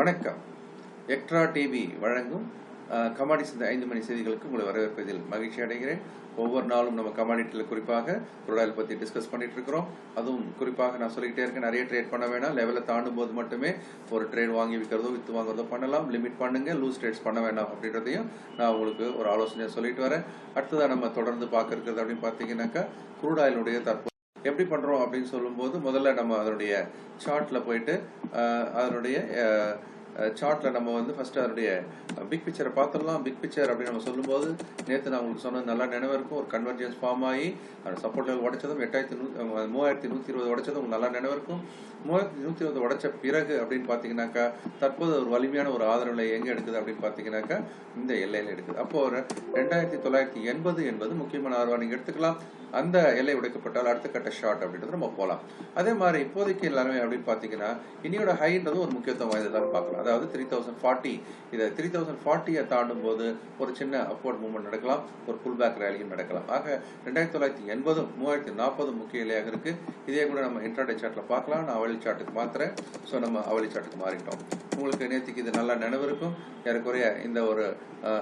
வணக்கம். Extra TV வழங்கும் கமாடிஸ் இந்த ஐந்து மணி செய்திகளுக்கு உங்களை வரவேற்பதில் மகிழ்ச்சி அடைகிறேன். ஒவ்வொரு நாளும் நம்ம கமாடிட்டியில் குறிப்பாக குரூடாயில் பற்றி டிஸ்கஸ் பண்ணிட்டு இருக்கிறோம். அதுவும் குறிப்பாக நான் சொல்லிக்கிட்டே இருக்கேன் நிறைய ட்ரேட் பண்ண வேணாம். லெவலை தாண்டும் போது மட்டுமே ஒரு ட்ரேட் வாங்கி விற்கிறதோ விற்று வாங்குறதோ பண்ணலாம். லிமிட் பண்ணுங்க லூஸ் ட்ரேட்ஸ் பண்ண வேண்டாம் அப்படின்றதையும் நான் உங்களுக்கு ஒரு ஆலோசனையை சொல்லிட்டு வரேன். அடுத்ததாக நம்ம தொடர்ந்து பார்க்க இருக்கிறது அப்படின்னு பார்த்தீங்கன்னாக்கா குரூட் ஆயிலுடைய தற்போது எப்படி பண்ணுறோம் அப்படின்னு சொல்லும்போது முதல்ல நம்ம அதனுடைய சார்ட்டில் போயிட்டு அதனுடைய சார்ட்டில் நம்ம வந்து ஃபஸ்ட்டு அதனுடைய பிக் பிக்சரை பார்த்துடலாம். பிக் பிக்சர் அப்படின்னு நம்ம சொல்லும்போது நேற்று நான் உங்களுக்கு சொன்னது நல்லா நினைவு இருக்கும். ஒரு கன்வர்ஜென்ஸ் ஃபார்ம் ஆகி அந்த சப்போர்ட் லெவல் உடைச்சதும் எட்டாயிரத்தி நூ மூவாயிரத்தி நூற்றி இருபது உடைச்சதும் உங்களுக்கு நல்லா நினைவு இருக்கும். மூவாயிரத்தி நூற்றி இருபது உடைச்ச பிறகு அப்படின்னு பார்த்தீங்கன்னாக்கா தற்போது ஒரு வலிமையான ஒரு ஆதரவு நிலை எங்கே எடுக்குது அப்படின்னு பார்த்தீங்கன்னாக்கா இந்த எல்லையில் எடுக்குது. அப்போ ஒரு ரெண்டாயிரத்தி தொள்ளாயிரத்தி எண்பது என்பது முக்கியமான ஆதரவாக நீங்கள் எடுத்துக்கலாம். அந்த எல்லை உடைக்கப்பட்டால் அடுத்த கட்ட ஷார்ட் அப்படின்றது நம்ம போகலாம் அதே மாதிரி இப்போதைக்கு எல்லாமே அப்படின்னு பார்த்தீங்கன்னா இனியோட ஹைன்றது ஒரு முக்கியத்துவம் வாய்ந்ததாக பார்க்கலாம். அதாவது த்ரீ தௌசண்ட் ஃபார்ட்டி இதை த்ரீ தௌசண்ட் ஃபார்ட்டியை தாண்டும் போது ஒரு சின்ன அப்வர்ட் மூவ்மெண்ட் நடக்கலாம் ஒரு புல் பேக் ரேலியும் நடக்கலாம். ஆக ரெண்டாயிரத்தி தொள்ளாயிரத்தி எண்பதும் மூவாயிரத்தி நாற்பதும் முக்கிய எல்லையாக இருக்கு. இதே கூட நம்ம இன்ட்ராடே சார்ட்ல பார்க்கலாம். நான் அவளி சார்ட்டுக்கு மாத்திரேன் ஸோ நம்ம அவளி சார்ட்டுக்கு மாறிட்டோம். உங்களுக்கு நேற்றுக்கு இது நல்லா நினைவு இருக்கும். ஏறக்குறைய இந்த ஒரு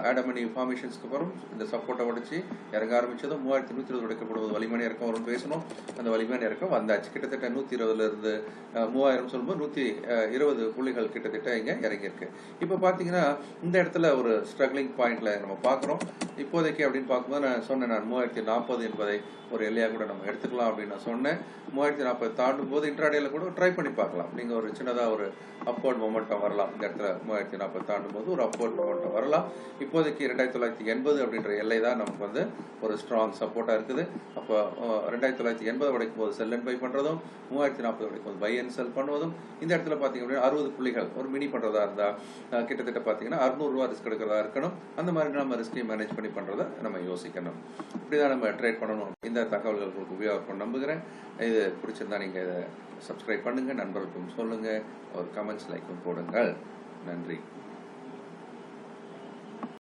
ஆடமணி ஃபார்மேஷன்ஸ்க்கு அப்புறம் இந்த சப்போர்ட்டை உடைச்சி இறங்க ஆரம்பிச்சதும் மூவாயிரத்தி நூற்றி இருபது உடைக்கப்படுவது வலிமையான இறக்கம் வரும்னு பேசணும். அந்த வலிமையான இறக்கம் வந்தாச்சு. கிட்டத்தட்ட நூற்றி இருபதுல இருந்து மூவாயிரம் சொல்லும்போது நூற்றி இருபது புள்ளிகள் கிட்டத்தட்ட இங்கே இறங்கியிருக்கு. இப்போ பார்த்தீங்கன்னா இந்த இடத்துல ஒரு ஸ்ட்ரகிளிங் பாயிண்ட்ல நம்ம பார்க்குறோம் இப்போதைக்கு அப்படின்னு பார்க்கும்போது நான் சொன்னேன் நான் மூவாயிரத்தி நாற்பது என்பதை ஒரு எல்லையாக கூட நம்ம எடுத்துக்கலாம் அப்படின்னு நான் சொன்னேன். மூவாயிரத்தி நாற்பது தாண்டும் போது இன்ட்ராடேல கூட ட்ரை பண்ணி பார்க்கலாம். நீங்கள் ஒரு சின்னதாக ஒரு அப்போர்ட் மொமெண்டம் வரலாம். இந்த இடத்துல மூவாயிரத்தி நாற்பது தாண்டும் போது ஒரு அப்போர்ட் மொமெண்டம் வரலாம். இப்போதைக்கு ரெண்டாயிரத்தி தொள்ளாயிரத்தி எண்பது அப்படின்ற எல்லை தான் நமக்கு வந்து ஒரு ஸ்ட்ராங் சப்போர்ட்டாக இருக்குது. அப்போ ரெண்டாயிரத்தி தொள்ளாயிரத்தி எண்பது உடைக்கும் போது செல் அண்ட் பை பண்ணுறதும் மூவாயிரத்தி நாற்பது உடைக்கும் போது பை அண்ட் செல் பண்ணுவதும் இந்த இடத்துல பார்த்தீங்க அப்படின்னா அறுபது புள்ளிகள் ஒரு மினி பண்ணுறதா இருந்தால் கிட்டத்தட்ட பார்த்தீங்கன்னா அறுநூறுவா ரிஸ்க் எடுக்கிறதா இருக்கணும். அந்த மாதிரி நம்ம ரிஸ்கையும் மேனேஜ் பண்ணி பண்ணுறதை நம்ம யோசிக்கணும். இப்படி தான் நம்ம ட்ரேட் பண்ணணும். இந்த தகவல்கள் உங்களுக்கு உபயோகப்படும் நம்புகிறேன். இது பிடிச்சிருந்தா நீங்கள் இதை சப்ஸ்கிரைப் பண்ணுங்கள் நண்பர்களுக்கும் சொல்லுங்கள் ஒரு கமெண்ட்ஸ் லைக்கும் போடுங்கள். நன்றி.